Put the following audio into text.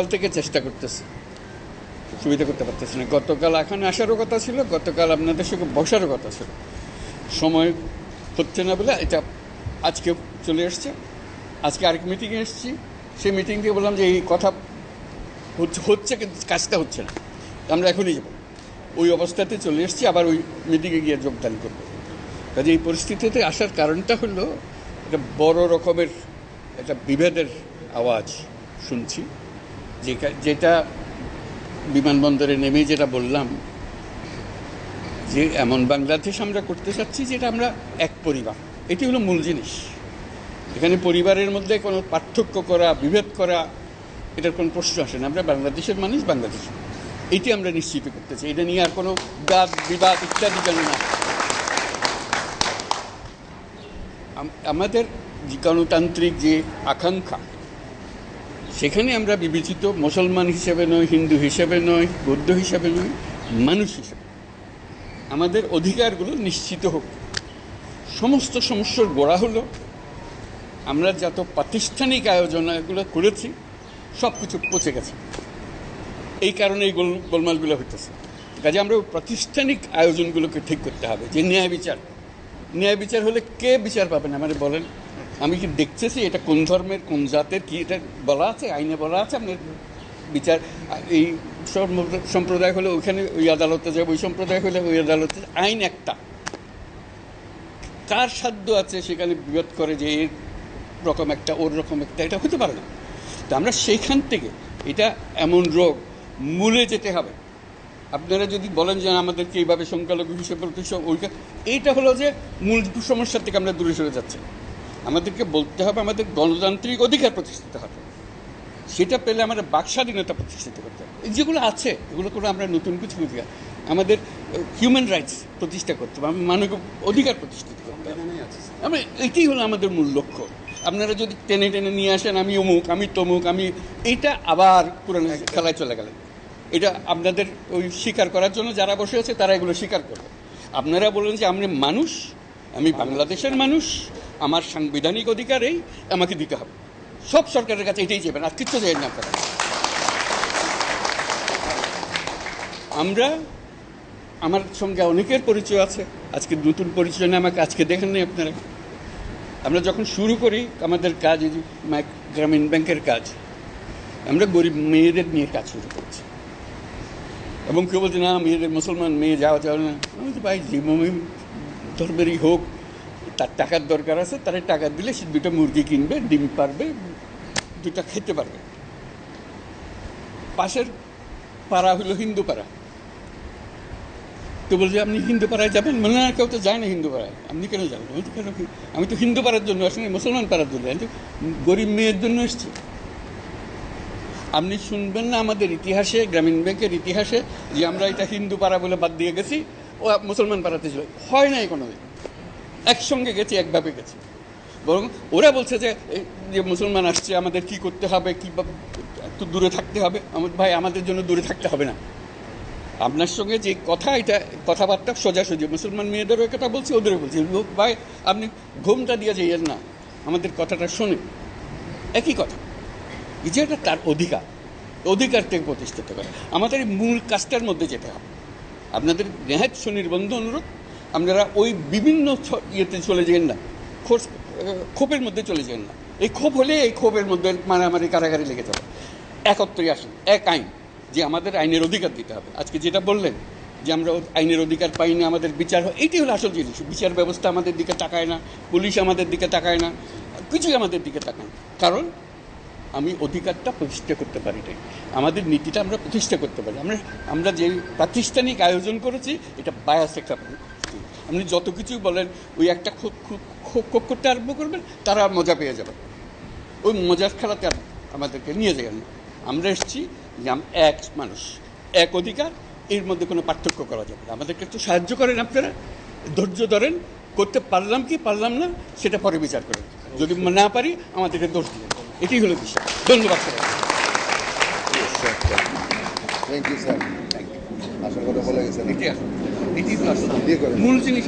থেকে চেষ্টা করতেছি। সুবিধা করতে পারতেছি না। গতকাল এখানে আসারও কথা ছিল, গতকাল আপনাদের সঙ্গে বসারও কথা ছিল। সময় হচ্ছে না বলে এটা আজকে চলে এসছে। আজকে আরেক মিটিংয়ে এসেছি। সেই মিটিং বললাম যে এই কথা হচ্ছে হচ্ছে কিন্তু কাজটা হচ্ছে না। আমরা এখনই যাব। ওই অবস্থাতে চলে এসেছি, আবার ওই মিটিংয়ে গিয়ে যোগদান করব। কাজে এই পরিস্থিতিতে আসার কারণটা হলো, একটা বড় রকমের একটা বিভেদের আওয়াজ শুনছি। যেটা- বিমানবন্দরে নেমে যেটা বললাম, যে এমন বাংলাদেশ আমরা করতে চাচ্ছি যেটা আমরা এক পরিবার। এটি হলো মূল জিনিস। এখানে পরিবারের মধ্যে কোনো পার্থক্য করা, বিভেদ করা, এটার কোনো প্রশ্ন আসে না। আমরা বাংলাদেশের মানুষ, বাংলাদেশ। এটি আমরা নিশ্চিত করতে চাই। এটা নিয়ে আর কোনো বাদ, বিবাদ ইত্যাদি যেন না আমাদের গণতান্ত্রিক যে আকাঙ্ক্ষা সেখানে আমরা বিবেচিত মুসলমান হিসেবে নয় হিন্দু হিসেবে নয় বৌদ্ধ হিসেবে নয় মানুষ হিসেবে। আমাদের অধিকারগুলো নিশ্চিত হোক। সমস্ত সমস্যার গোড়া হলো, আমরা যত প্রাতিষ্ঠানিক আয়োজন এগুলো করেছি সব কিছু পচে গেছে। এই কারণে এই গোল, গোলমালগুলো হইতেছে। কাজে আমরা প্রাতিষ্ঠানিক আয়োজনগুলোকে ঠিক করতে হবে, যে ন্যায় বিচার। ন্যায় বিচার হলে কে বিচার পাবেন আমাদের বলেন। আমি কি দেখতেছি এটা কোন ধর্মের, কোন জাতের, কি এটা বলা আছে, আইনে বলা আছে? আপনার বিচার, এই সম্প্র- সম্প্রদায় হলে ওইখানে, ওই আদালতে যাবে, ওই সম্প্রদায় হলে ওই আদালতে আইন একটা। কার সাধ্য আছে সেখানে বিরোধ করে যে এর রকম একটা, ওর রকম একটা? এটা হতে পারে না। তো আমরা সেইখান থেকে, এটা এমন রোগ মূলে যেতে হবে। আপনারা যদি বলেন যে আমাদেরকে এইভাবে সংখ্যালঘু হিসেবে এইটা হলো যে মূল সমস্যা থেকে আমরা দূরে সরে যাচ্ছি। আমাদেরকে বলতে হবে আমাদের গণতান্ত্রিক অধিকার প্রতিষ্ঠিত হবে। সেটা পেলে আমাদের বাক স্বাধীনতা প্রতিষ্ঠিত করতে হবে। এই যেগুলো আছে এগুলো করে আমরা নতুন কিছু অধিকার আমাদের হিউম্যান রাইটস প্রতিষ্ঠা করতে হবে মানবিক অধিকার প্রতিষ্ঠিত করতে হবে। আমরা এটাই হলো আমাদের মূল লক্ষ্য। আপনারা যদি টেনে টেনে নিয়ে আসেন আমি অমুক আমি তমুক আমি এইটা আবার পুরানো খেলায় চলে গেলেন। এটা আপনাদের ওই স্বীকার করার জন্য যারা বসে আছে তারা এগুলো স্বীকার করবে। আপনারা বলেন যে আমি মানুষ আমি বাংলাদেশের মানুষ আমার সাংবিধানিক অধিকার এই আমাকে দিতে হবে। সব সরকারের কাছে এটাই যাবেন আর কিচ্ছু চাই না আপনারা। আমরা, আমার সঙ্গে অনেকের পরিচয় আছে, আজকে নতুন পরিচয় না, আমাকে আজকে দেখেন নি আপনারা। আমরা যখন শুরু করি, আমাদের কাজ এই যে গ্রামীণ ব্যাংকের কাজ, আমরা গরিব মেয়েদের নিয়ে কাজ শুরু করছি। এবং কেউ বলছে, না, মেয়েদের মুসলমান মেয়ে যাওয়া যাবে না। আমি তো ভাই, যে ধর্মেরই হোক তার টাকার দরকার আছে, তার টাকা দিলে সে দুটো মুরগি কিনবে, ডিম পারবে, দুটা খেতে পারবে। পাশের পাড়া হলো হিন্দু পাড়া। তো বলছে, আপনি হিন্দু পাড়ায় যাবেন? মনে না, কেউ তো যায় না হিন্দু পাড়ায়। আপনি কেন যাবেন? আমি তো কেন আমি তো হিন্দু পাড়ার জন্য আসলে মুসলমান পাড়ার জন্য। আমি গরিব মেয়ের জন্য এসেছি। আপনি শুনবেন না আমাদের ইতিহাসে, গ্রামীণ ব্যাংকের ইতিহাসে, যে আমরা এটা হিন্দু পাড়া বলে বাদ দিয়ে গেছি, ও মুসলমান পাড়াতে হয় নাই কোনোদিন। একসঙ্গে গেছি, একভাবে গেছি। বরং ওরা বলছে যে যে মুসলমান আসছে, আমাদের কি করতে হবে, কি একটু দূরে থাকতে হবে। ভাই, আমাদের জন্য দূরে থাকতে হবে না। আপনার সঙ্গে যে কথা, এটা কথাবার্তা সোজাসুজি। মুসলমান মেয়েদেরও কথা বলছি, ওদেরও বলছি। ভাই, আপনি ঘুমটা দিয়ে যাইয়েন না। আমাদের কথাটা শোনে একই কথা। এই যে এটা তার অধিকার। অধিকার থেকে প্রতিষ্ঠিত করে। আমাদের মূল কাজটার মধ্যে যেতে হবে। আপনাদের নেহাত সুনির্বন্ধ অনুরোধ। আপনারা ওই বিভিন্ন ইয়েতে চলে যান না। খোঁজ ক্ষোভের মধ্যে চলে যান না। এই ক্ষোভ হলে এই ক্ষোভের মধ্যে মারামারি, কারাগারি লেগে যাবে। একত্রে আসুন, এক আইন, যে আমাদের আইনের অধিকার দিতে হবে। আজকে যেটা বললেন, যে আমরা আইনের অধিকার পাই না, আমাদের বিচার হয় এইটি হলো আসল জিনিস। বিচার ব্যবস্থা আমাদের দিকে তাকায় না, পুলিশ আমাদের দিকে তাকায় না, কিছুই আমাদের দিকে তাকায় না। কারণ আমি অধিকারটা প্রতিষ্ঠা করতে পারি নাই। আমাদের নীতিটা আমরা প্রতিষ্ঠা করতে পারি। আমরা আমরা যে প্রাতিষ্ঠানিক আয়োজন করেছি, এটা বায়াস একটা আপনি যত কিছুই বলেন, ওই একটা ক্ষোভ করতে আরম্ভ করবেন, তারা মজা পেয়ে যাবে। ওই মজার খেলাতে আমাদেরকে নিয়ে যাবেন আমরা এসেছি যে এক মানুষ, এক অধিকার, এর মধ্যে কোনো পার্থক্য করা যাবে আমাদেরকে একটু সাহায্য করেন আপনারা। ধৈর্য ধরেন, করতে পারলাম কি পারলাম না, সেটা পরে বিচার করেন। যদি না পারি, আমাদেরকে দোষ দিন। এটাই হলো বিষয়। ধন্যবাদ sir thank you sir thank you আসল কথা বলে গেছেন এটি করেন মূল জিনিস